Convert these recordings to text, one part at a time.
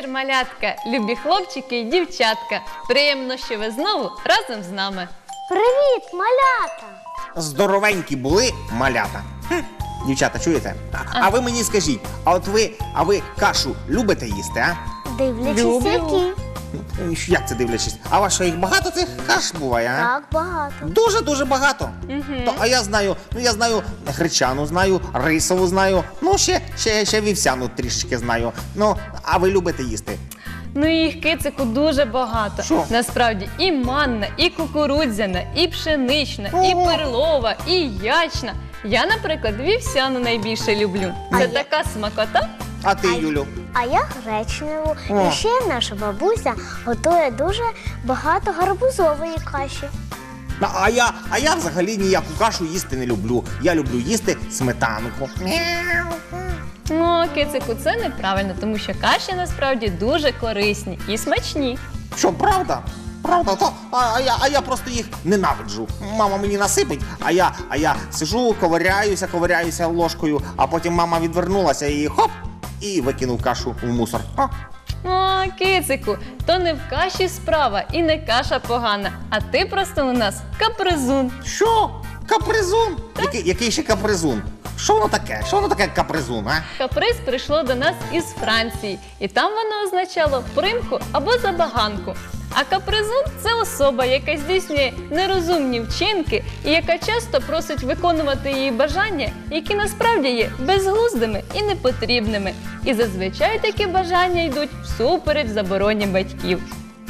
Вечір, малятка, любі хлопчики і дівчатка. Приємно, що ви знову разом з нами. Привіт, малята! Здоровенькі були малята. Хм. Дівчата, чуєте? А, а ви мені скажіть, а от ви, а ви кашу любите їсти, а? Дивлячись, Люблю. які. Ну, Як це дивлячись? А вас що їх багато цих каш буває, а? Так багато. Дуже дуже багато. То, а я знаю, ну я знаю гречану, знаю, рисову знаю, ну ще, ще, ще вівсяну трішечки знаю. Ну, а ви любите їсти? Ну і їх кицику дуже багато. Що? Насправді і манна, і кукурудзяна, і пшенична, і перлова, і ячна. Я, наприклад, вівсяну найбільше люблю. А Це я- така смакота. А ти, Юлю? А я гречневу. О. І ще наша бабуся готує дуже багато гарбузової каші. А, а я, а я взагалі ніяку кашу їсти не люблю. Я люблю їсти сметанку. Ну, кицику, це неправильно, тому що каші насправді дуже корисні і смачні. Що, правда? Правда, то а, а я, а я просто їх ненавиджу. Мама мені насипить, а я, а я сижу, ковиряюся, ковиряюся ложкою, а потім мама відвернулася і хоп, і викинув кашу в мусор. А, О, кицику, то не в каші справа і не каша погана, а ти просто у нас капризун. що? Капризун? Який, який ще капризун? Що воно таке? Що воно таке капризун, а? Каприз прийшло до нас із Франції, і там воно означало примку або забаганку. А капризун це особа, яка здійснює нерозумні вчинки і яка часто просить виконувати її бажання, які насправді є безглуздими і непотрібними. І зазвичай такі бажання йдуть всупереч забороні батьків.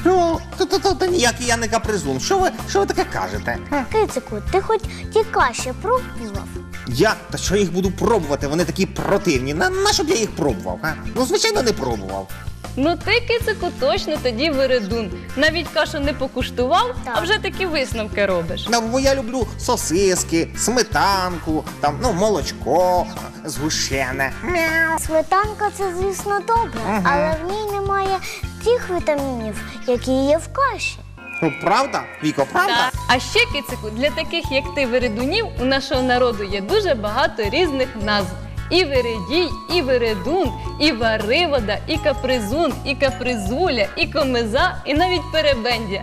Ну, то, то, то, то ніякий я не капризун. Що ви, що ви таке кажете? Кицику, ти хоч ті каші пробував? Я та що їх буду пробувати? Вони такі противні. На, на що б я їх пробував? А? Ну, звичайно, не пробував. Ну ти, кицику, точно тоді виридун. Навіть кашу не покуштував, Так. а вже такі висновки робиш. Ну, бо я люблю сосиски, сметанку, там, ну, молочко, згущене. Мяу. Сметанка це, звісно, добре, Ага. але в ній немає тих вітамінів, які є в каші. Ну, правда, Віко, правда? Так. А ще кицику, для таких як ти вередунів у нашого народу є дуже багато різних назв. І вередій, і вередун, і варивода, і капризун, і капризуля, і комиза, і навіть перебендя.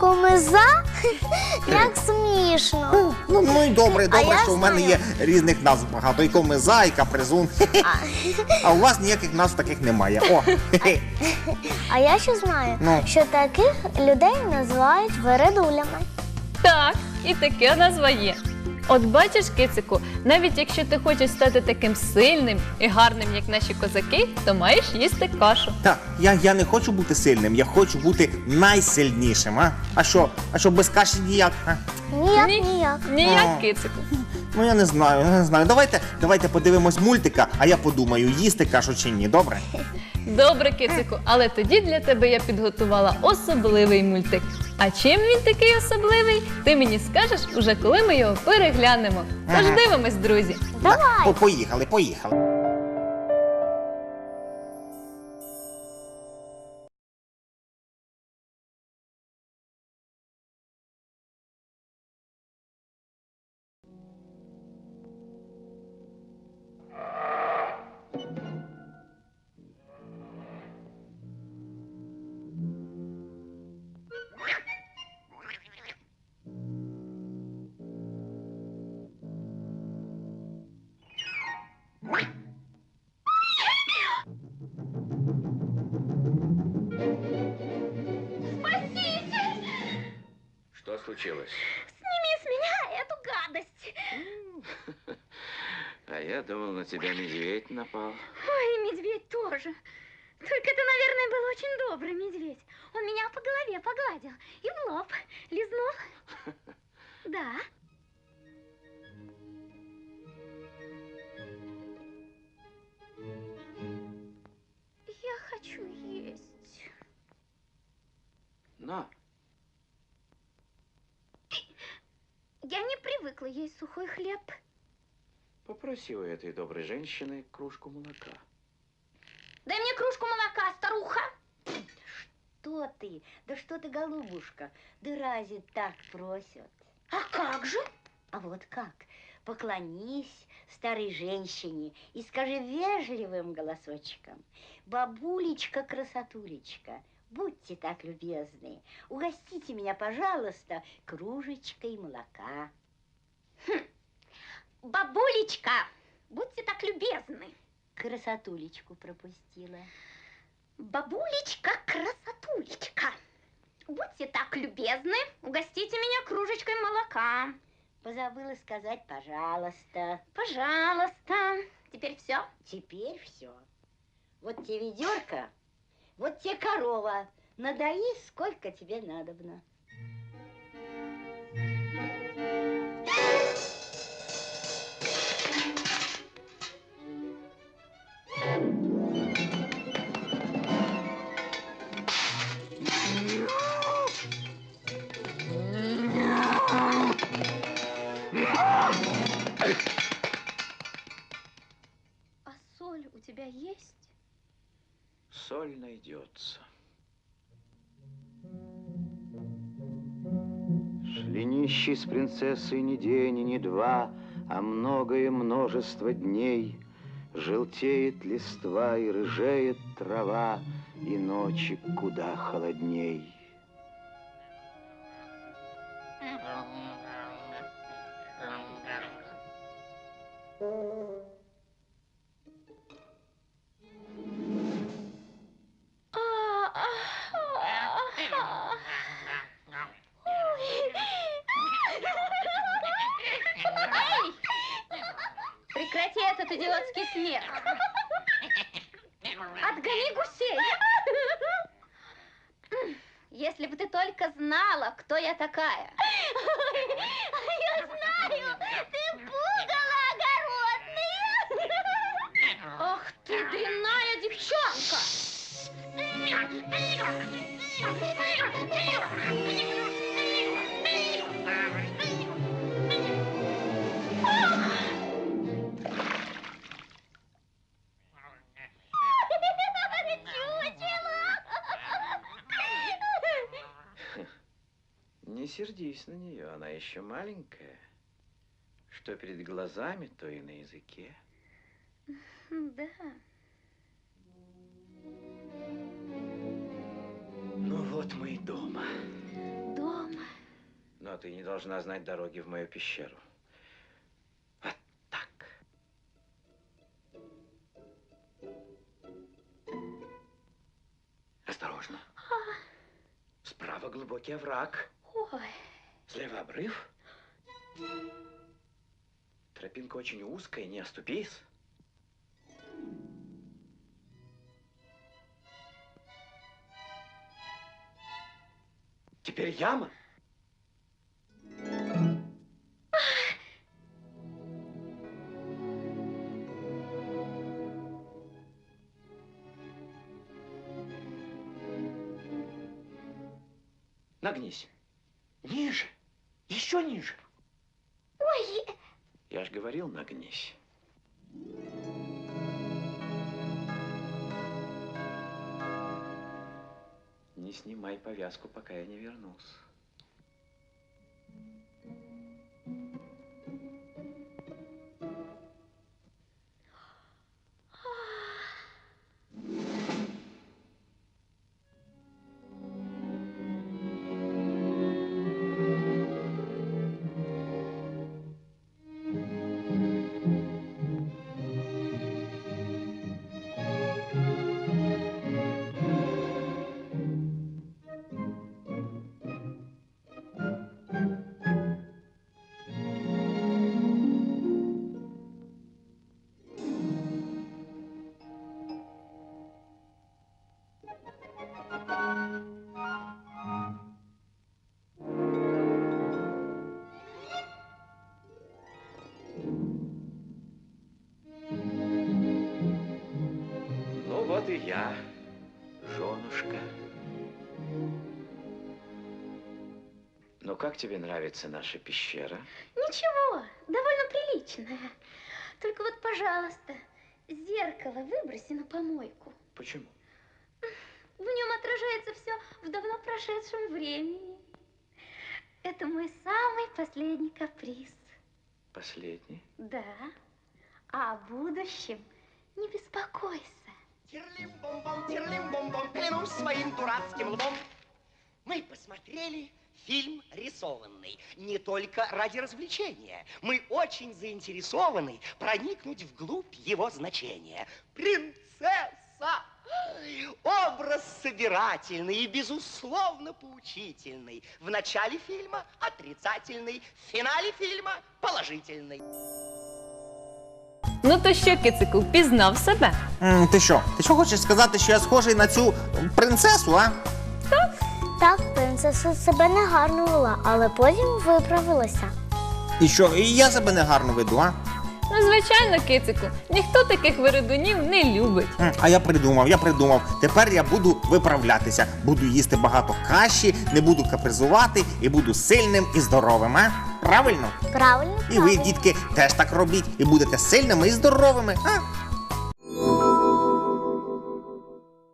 Комиза? Як смішно. Ну, ну, ну і добре, А добре, я що в мене знаю. є різних назв багато. І комиза, і капризун. А у вас ніяких назв таких немає. О, хе-хе. А я ще знаю, Ну. що таких людей називають вередулями. Так, і таке назва є. От бачиш, кицику, навіть якщо ти хочеш стати таким сильним і гарним, як наші козаки, то маєш їсти кашу. Так, я, я не хочу бути сильним, я хочу бути найсильнішим. А, а що? А що без каші ніяк? А? Ніяк, Ні. ніяк. Ніяк, А. кицику. Ну я не знаю, я не знаю. Давайте, давайте подивимось мультика, а я подумаю, їсти кашу чи ні. Добре? Добре, кицику, але тоді для тебе я підготувала особливий мультик. А чим він такий особливий, ти мені скажеш уже коли ми його переглянемо. Тож дивимось, друзі. Давай. По- Поїхали, поїхали. Случилось? Сними с меня эту гадость. А я думал, на тебя медведь напал. Ой, медведь тоже. Только это, наверное, был очень добрый медведь. Он меня по голове погладил и в лоб лизнул. Да. Я хочу есть. На, Я не привыкла есть сухой хлеб. попроси у этой доброй женщины кружку молока. Дай мне кружку молока, старуха. Что ты? Да что ты, голубушка? Да разве так просят? А как же? А вот как? поклонись старой женщине и скажи вежливым голосочком, бабулечка-красотулечка, будьте так любезны, угостите меня, пожалуйста, кружечкой молока. Бабулечка, будьте так любезны. Красотулечку пропустила. Бабулечка, красотулечка, будьте так любезны, угостите меня кружечкой молока. Позабыла сказать, пожалуйста. Пожалуйста. Теперь все? Теперь все. Вот тебе ведерко, вот тебе корова. Надои, сколько тебе надобно. А с принцессой ни день и ни два, а многое множество дней. Желтеет листва и рыжеет трава, и ночи куда холодней. Эй! Идиотский смех. Отгони гусей. Если бы ты только знала, кто я такая. Я знаю, ты пугало огородный. Ах ты, дрянная девчонка. Не сердись на нее, она еще маленькая. Что перед глазами, то и на языке. Да. Ну вот мы и дома. Дома. Но ты не должна знать дороги в мою пещеру. Вот так. Осторожно. Справа глубокий овраг. Ой. Слева обрыв. Тропинка очень узкая, не оступись. Теперь яма. Нагнись. Ниже. Еще ниже. Ой, Я ж говорил, нагнись. Не снимай повязку, пока я не вернусь. Женушка. Ну как тебе нравится наша пещера? ничего, довольно приличная. Только вот, пожалуйста, зеркало выброси на помойку. Почему? В нем отражается все в давно прошедшем времени. Это мой самый последний каприз. Последний? Да. А о будущем не беспокойся. Тирлим-бом-бом, тирлим-бом-бом, клянусь своим дурацким лбом. Мы посмотрели фильм рисованный не только ради развлечения. Мы очень заинтересованы проникнуть вглубь его значения. Принцесса! Образ собирательный и, безусловно, поучительный. В начале фильма отрицательный, в финале фильма положительный. Ну то що, кицику, впізнав себе? М, ти що? Ти що хочеш сказати, що я схожий на цю принцесу, а? Так, принцеса себе не гарно вела, але потім виправилася. І що, і я себе не гарно веду, а? Ну, звичайно, кицику, ніхто таких виродунів не любить. М, А я придумав, я придумав. Тепер я буду виправлятися. Буду їсти багато каші, не буду капризувати і буду сильним і здоровим, а? Правильно? Правильно? І ви, правильно. дітки, теж так робіть і будете сильними і здоровими. А?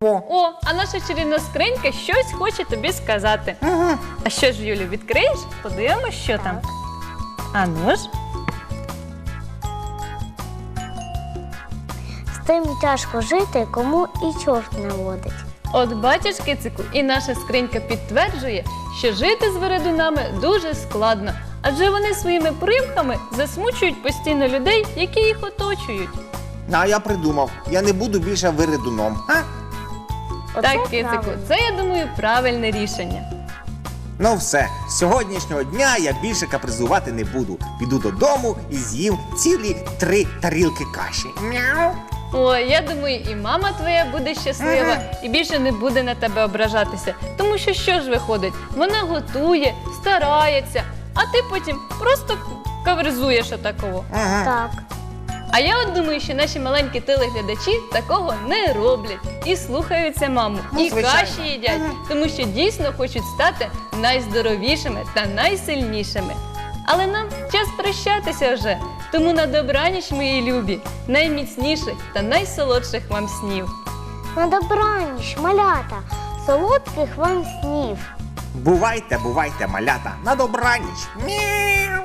О, а наша чарівна скринька щось хоче тобі сказати. Ага. А що ж, Юлю, відкриєш? Подивимось, що там. А ну ж. З тим тяжко жити, кому і чорт не водить. От бачиш, кицику, і наша скринька підтверджує, що жити з вередунами дуже складно, адже вони своїми примками засмучують постійно людей, які їх оточують. А я придумав, я не буду більше виридуном. А? Оце так, кицику, правильно. це я думаю правильне рішення. Ну все, з сьогоднішнього дня я більше капризувати не буду. Піду додому і з'їм цілі три тарілки каші. Мяу. Ой, я думаю, і мама твоя буде щаслива і більше не буде на тебе ображатися. Тому що що ж виходить? Вона готує, старається, а ти потім просто каверзуєш отакого. Ага. Так. А я от думаю, що наші маленькі телеглядачі такого не роблять і слухаються маму, Ну, і звичайно. каші їдять, тому що дійсно хочуть стати найздоровішими та найсильнішими. Але нам час прощатися вже. Тому на добраніч, мої любі, найміцніших та найсолодших вам снів. На добраніч, малята, солодких вам снів. Бувайте, бувайте, малята, на добраніч. Мяу.